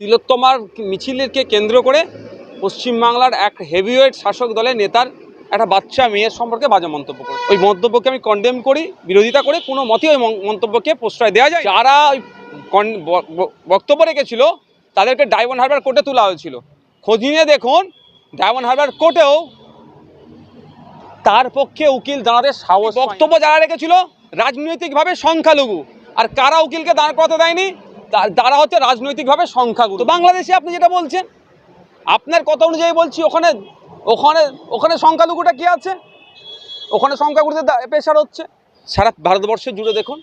তিলোত্তমার মিছিলকে কেন্দ্র করে পশ্চিমবাংলার এক হেভিওয়েট শাসক দলের নেতার একটা বাচ্চা মেয়ের সম্পর্কে বাজে মন্তব্য করে। ওই মন্তব্যকে আমি কন্ডেম করি বিরোধিতা করে কোনো মতেই ওই মন্তব্যকে প্রশ্রয় দেওয়া যায় যারা ওই বক্তব্য রেখেছিল তাদেরকে ডায়মন্ড হারবার কোর্টে তোলা হয়েছিল। খোঁজ নিয়ে দেখুন ডায়মন্ড হারবার কোর্টেও তার পক্ষে উকিল দাঁড়াতে সাহস বক্তব্য যারা রেখেছিল রাজনৈতিকভাবে সংখ্যালঘু। আর কারা উকিলকে দাঁড় করাতে দেয়নি? তারা হচ্ছে রাজনৈতিকভাবে সংখ্যাগুরু। তো বাংলাদেশে আপনি যেটা বলছেন, আপনার কথা অনুযায়ী বলছি, ওখানে ওখানে ওখানে সংখ্যালঘুটা কি আছে? ওখানে সংখ্যাগুরুদের দা- প্রেশার হচ্ছে। সারা ভারতবর্ষে জুড়ে দেখুন,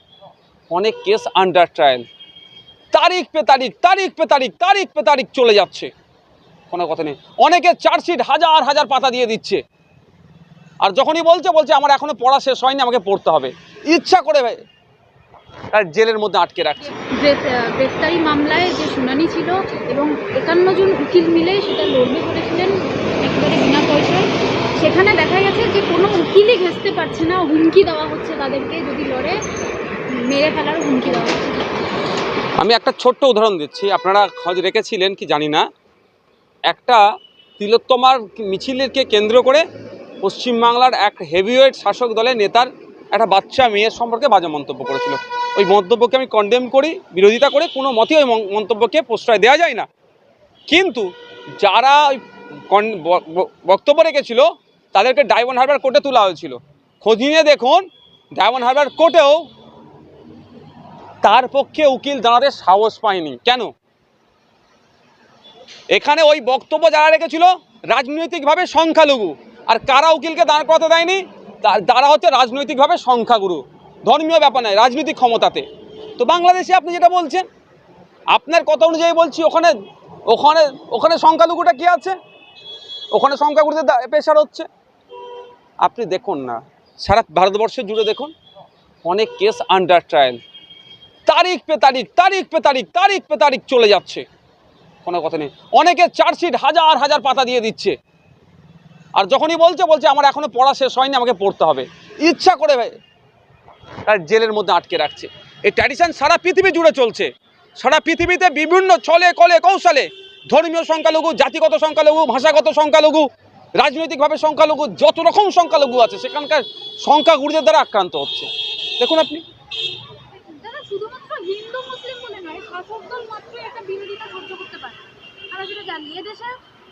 অনেক কেস আন্ডার ট্রায়াল তারিখ পে তারিখ তারিখ পে তারিখ তারিখ পে তারিখ চলে যাচ্ছে। কোনো কথা নেই। অনেকে চার্জশিট হাজার হাজার পাতা দিয়ে দিচ্ছে। আর যখনই বলছে বলছে, আমার এখনও পড়া শেষ হয়নি, আমাকে পড়তে হবে। ইচ্ছা করে জেলের মধ্যে আটকে রাখছে। গ্রেফতারি মামলায় যে শুনানি ছিল এবং একান্ন জন উকিল মিলে সেটা লড়বে করেছিলেন একেবারে বিনা পয়সায়। সেখানে দেখা গেছে যে কোনো উকিলই ঘেঁচতে পারছে না হুমকি দেওয়া হচ্ছে তাদেরকে যদি লড়ে মেরে ফেলার হুমকি দেওয়া হচ্ছে। আমি একটা ছোট্ট উদাহরণ দিচ্ছি আপনারা খোঁজ রেখেছিলেন কি জানি না। একটা তিলোত্তমার মিছিলকে কেন্দ্র করে পশ্চিমবাংলার এক হেভিওয়েট শাসক দলের নেতার একটা বাচ্চা মেয়ের সম্পর্কে বাজে মন্তব্য করেছিল। ওই মন্তব্যকে আমি কন্ডেম করি, বিরোধিতা করে, কোনো মতেই ওই মন্তব্যকে প্রশ্রয় দেওয়া যায় না। কিন্তু যারা ওই বক্তব্য রেখেছিল, তাদেরকে ডায়মন্ড হারবার কোর্টে তোলা হয়েছিল। খোঁজ নিয়ে দেখুন ডায়মন্ড হারবার কোর্টেও তার পক্ষে উকিল দাঁড়াতে সাহস পায়নি। কেন? এখানে ওই বক্তব্য যারা রেখেছিল, রাজনৈতিকভাবে সংখ্যালঘু। আর কারা উকিলকে দাঁড় করাতে দেয়নি? তারা হচ্ছে রাজনৈতিকভাবে সংখ্যাগুরু। ধর্মীয় ব্যাপার নয়, রাজনৈতিক ক্ষমতাতে। তো বাংলাদেশে আপনি যেটা বলছেন, আপনার কথা অনুযায়ী বলছি, ওখানে ওখানে ওখানে সংখ্যালঘুটা কি আছে? ওখানে সংখ্যাগুরুদের প্রেশার হচ্ছে। আপনি দেখুন না, সারা ভারতবর্ষ জুড়ে দেখুন, অনেক কেস আন্ডার ট্রায়াল তারিখ পে তারিখ তারিখ পে তারিখ তারিখ পে তারিখ চলে যাচ্ছে। কোনো কথা নেই। অনেকে চার্জশিট হাজার হাজার পাতা দিয়ে দিচ্ছে। আর যখনই বলছে বলছে, আমার এখনও পড়া শেষ হয়নি, আমাকে পড়তে হবে। ইচ্ছা করে জেলের মধ্যে আটকে রাখছে। এই ট্র্যাডিশন সারা পৃথিবী জুড়ে চলছে। সারা পৃথিবীতে বিভিন্ন ছলে, কলে, কৌশলে ধর্মীয় সংখ্যালঘু, জাতিগত সংখ্যালঘু, ভাষাগত সংখ্যালঘু, রাজনৈতিকভাবে সংখ্যালঘু, যত রকম সংখ্যালঘু আছে, সেখানকার সংখ্যাগুরুদের দ্বারা আক্রান্ত হচ্ছে। দেখুন আপনি।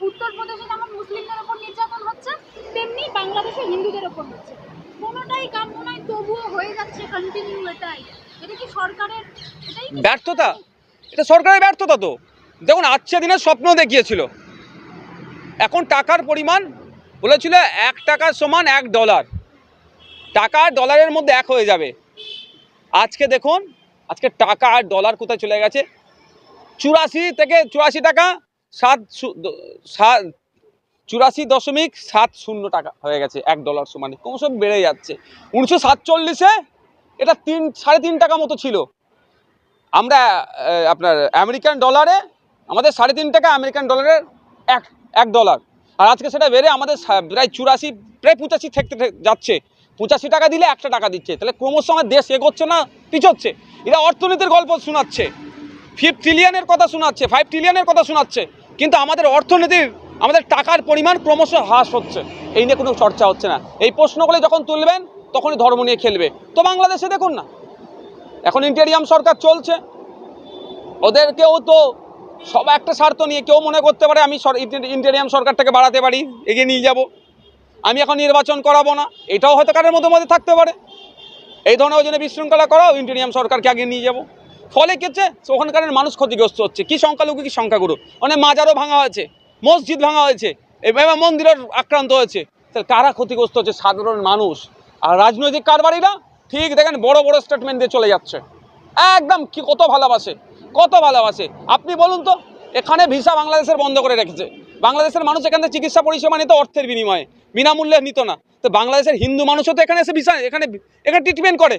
উত্তরপ্রদেশে যেমন মুসলিমদের ওপর নির্যাতন হচ্ছে, তেমনি বাংলাদেশে হিন্দুদের ওপর হচ্ছে। কোনোটাই কাম্য নয় তবুও হয়ে যাচ্ছে কন্টিনিউ এটাই এটা কি সরকারের ব্যর্থতা। এটা সরকারের ব্যর্থতা তো। দেখুন, আজকে দিনের স্বপ্ন দেখিয়েছিল। এখন টাকার পরিমাণ বলেছিল এক টাকার সমান এক ডলার টাকা আর ডলারের মধ্যে এক হয়ে যাবে। আজকে দেখুন, আজকে টাকা আর ডলার কোথায় চলে গেছে? চুরাশি থেকে চুরাশি টাকা সাত সাত চুরাশি দশমিক সাত শূন্য টাকা হয়ে গেছে, এক ডলার সমানে। ক্রমশ বেড়ে যাচ্ছে। উনিশশো সাতচল্লিশে এটা তিন, সাড়ে তিন টাকা মতো ছিল। আমরা আপনার আমেরিকান ডলারে, আমাদের সাড়ে তিন টাকা আমেরিকান ডলারের এক এক ডলার আর আজকে সেটা বেড়ে আমাদের প্রায় চুরাশি, প্রায় পঁচাশি থেকে যাচ্ছে। পঁচাশি টাকা দিলে একটা টাকা দিচ্ছে। তাহলে ক্রমশ আমার দেশ এগোচ্ছে না, পিছোচ্ছে। এরা অর্থনীতির গল্প শোনাচ্ছে। ফিফ ট্রিলিয়নের কথা শোনাচ্ছে ফাইভ ট্রিলিয়নের কথা শোনাচ্ছে। কিন্তু আমাদের অর্থনীতির আমাদের টাকার পরিমাণ ক্রমশ হ্রাস হচ্ছে। এই নিয়ে কোনো চর্চা হচ্ছে না। এই প্রশ্নগুলো যখন তুলবেন, তখনই ধর্ম নিয়ে খেলবে। তো বাংলাদেশে দেখুন না। এখন ইন্টেরিয়াম সরকার চলছে। ওদেরকেও তো সব একটা স্বার্থ নিয়ে কেউ মনে করতে পারে, আমি ইন্টেরিয়াম সরকারটাকে বাড়াতে পারি, এগিয়ে নিয়ে যাব। আমি এখন নির্বাচন করাবো না। এটাও হয়তো কারের মধ্যে মধ্যে থাকতে পারে। এই ধরনের ওই জন্য বিশৃঙ্খলা করাও ইন্টেরিয়াম সরকারকে আগে নিয়ে যাব। ফলে কি হচ্ছে? ওখানকার মানুষ ক্ষতিগ্রস্ত হচ্ছে। কি সংখ্যালঘু, কি সংখ্যাগুরু? অনেক মাজারও ভাঙা হয়েছে। মসজিদ ভাঙা হয়েছে। এবার মন্দিরের আক্রান্ত হয়েছে। তাহলে কারা ক্ষতিগ্রস্ত হচ্ছে? সাধারণ মানুষ। আর রাজনৈতিক কারবারিরা ঠিক দেখেন বড় বড় স্টেটমেন্ট দিয়ে চলে যাচ্ছে। একদম কি কত ভালোবাসে কত ভালোবাসে। আপনি বলুন তো, এখানে ভিসা বাংলাদেশের বন্ধ করে রেখেছে। বাংলাদেশের মানুষ এখান থেকে চিকিৎসা পরিষেবা নিত অর্থের বিনিময়ে। বিনামূল্যে নিত না। তো বাংলাদেশের হিন্দু মানুষও তো এখানে এসে ভিসা এখানে এখানে ট্রিটমেন্ট করে।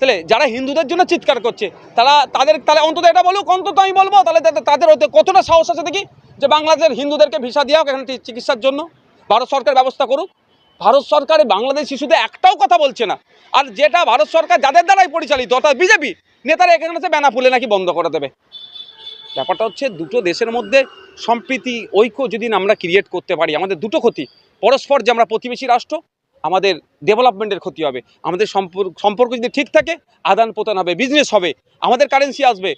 তাহলে যারা হিন্দুদের জন্য চিৎকার করছে, তারা তাদের, তাহলে অন্তত এটা বলুক, অন্তত আমি বলব, তাহলে তাদের- ওতে কতটা সাহস আছে দেখি, যে বাংলাদেশের হিন্দুদেরকে ভিসা দেওয়া হোক এখানে চিকিৎসার জন্য, ভারত সরকার ব্যবস্থা করুক। ভারত সরকার বাংলাদেশ শিশুদের একটাও কথা বলছে না। আর যেটা ভারত সরকার যাদের দ্বারাই পরিচালিত, অর্থাৎ বিজেপি, নেতারা এখানে এসে বেনাফুলে নাকি বন্ধ করে দেবে। ব্যাপারটা হচ্ছে দুটো দেশের মধ্যে সম্প্রীতি, ঐক্য যদি আমরা ক্রিয়েট করতে পারি, আমাদের দুটো ক্ষতি। পরস্পর যে আমরা প্রতিবেশী রাষ্ট্র আমাদের ডেভেলপমেন্টের ক্ষতি হবে। আমাদের সম্পর্ক সম্পর্ক যদি ঠিক থাকে আদান প্রদান হবে বিজনেস হবে আমাদের কারেন্সি আসবে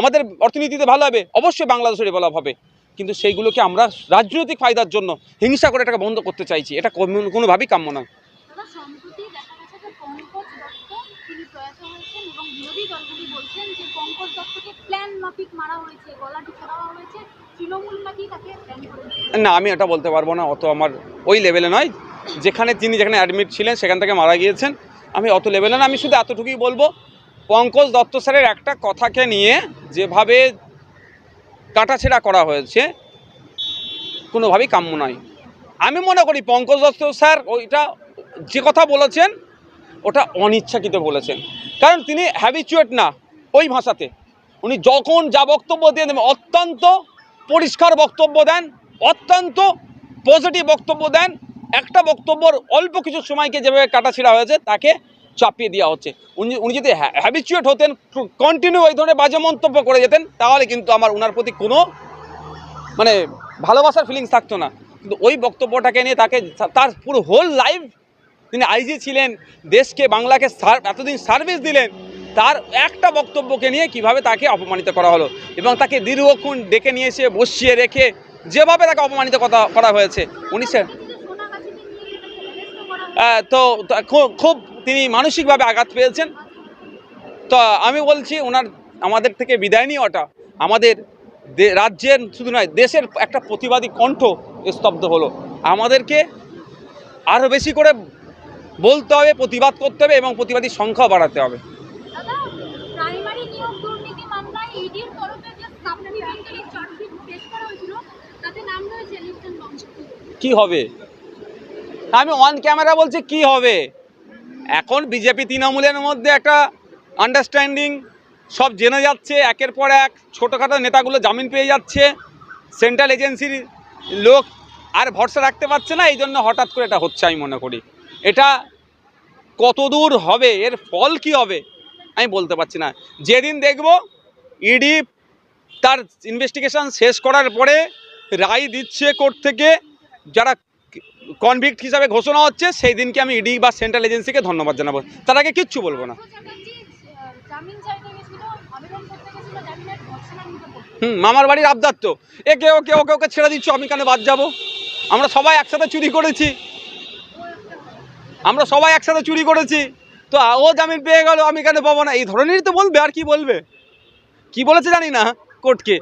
আমাদের অর্থনীতিতে ভালো হবে অবশ্যই বাংলাদেশের ডেভেলপ হবে। কিন্তু সেইগুলোকে আমরা রাজনৈতিক ফায়দার জন্য হিংসা করে এটাকে বন্ধ করতে চাইছি। এটা কোনোভাবেই কাম্য নয়। না আমি এটা বলতে পারব না অত আমার ওই লেভেলে নয়। যেখানে তিনি যেখানে অ্যাডমিট ছিলেন, সেখান থেকে মারা গিয়েছেন। আমি অত লেভেলে না, আমি শুধু এতটুকুই বলব, পঙ্কজ দত্ত স্যারের একটা কথাকে নিয়ে যেভাবে কাটাছেড়া করা হয়েছে, কোনোভাবেই কাম্য নয়। আমি মনে করি পঙ্কজ দত্ত স্যার ওইটা যে কথা বলেছেন, ওটা অনিচ্ছাকৃত বলেছেন। কারণ তিনি হ্যাবিচুয়েট না ওই ভাষাতে। উনি যখন যা বক্তব্য দিয়ে দেবেন অত্যন্ত পরিষ্কার বক্তব্য দেন, অত্যন্ত পজিটিভ বক্তব্য দেন একটা বক্তব্যর অল্প কিছু সময়কে যেভাবে কাটাছিড়া হয়েছে, তাকে চাপিয়ে দেওয়া হচ্ছে। উনি উনি যদি হ্যাবিচুয়েট হতেন কন্টিনিউ এই ধরনের বাজে মন্তব্য করে যেতেন, তাহলে কিন্তু আমার ওনার প্রতি কোনো মানে ভালোবাসার ফিলিংস থাকতো না। কিন্তু ওই বক্তব্যটাকে নিয়ে তাকে তার পুরো হোল লাইফ তিনি আইজি ছিলেন, দেশকে, বাংলাকে এতদিন সার্ভিস দিলেন, তার একটা বক্তব্যকে নিয়ে কীভাবে তাকে অপমানিত করা হলো এবং তাকে দীর্ঘক্ষণ ডেকে নিয়ে এসে বসিয়ে রেখে যেভাবে তাকে অপমানিত করা হয়েছে, উনি স্যার সোনাগাছিতে নিয়ে তাকে অ্যারেস্টও করা হয়েছে আহ, তো খুব তিনি মানসিকভাবে আঘাত পেয়েছেন। তো আমি বলছি ওনার আমাদের থেকে বিদায় নেওয়াটা আমাদের রাজ্যের শুধু নয় দেশের একটা প্রতিবাদী কণ্ঠ স্তব্ধ হলো। আমাদেরকে আরও বেশি করে বলতে হবে প্রতিবাদ করতে হবে এবং প্রতিবাদী সংখ্যা বাড়াতে হবে। বংশ কি হবে? আমি অন ক্যামেরা বলছি, কি হবে? এখন বিজেপি তৃণমূলের মধ্যে একটা আন্ডারস্ট্যান্ডিং সব জেনে যাচ্ছে, একের পর এক ছোটোখাটো নেতাগুলো জামিন পেয়ে যাচ্ছে সেন্ট্রাল এজেন্সির লোক আর ভরসা রাখতে পারছে না এই জন্য হঠাৎ করে এটা হচ্ছে আমি মনে করি। এটা কতদূর হবে, এর ফল কি হবে, আমি বলতে পারছি না। যেদিন দেখব ইডি তার ইনভেস্টিগেশন শেষ করার পরে রায় দিচ্ছে কোর্ট থেকে, যারা কনভিক্ট হিসাবে ঘোষণা হচ্ছে, সেই দিনকে আমি ইডি বা সেন্ট্রাল এজেন্সিকে ধন্যবাদ জানাব। তার আগে কিচ্ছু বলব না। হুম, মামার বাড়ির আবদার তো। একে ওকে ওকে ওকে ছেড়ে দিচ্ছ, আমি কেন বাদ যাব? আমরা সবাই একসাথে চুরি করেছি। আমরা সবাই একসাথে চুরি করেছি। তো ও জামিন পেয়ে গেল, আমি কেন পাবো না? এই ধরনেরই তো বলবে, আর কি বলবে? কি বলেছে জানি না কোর্টকে।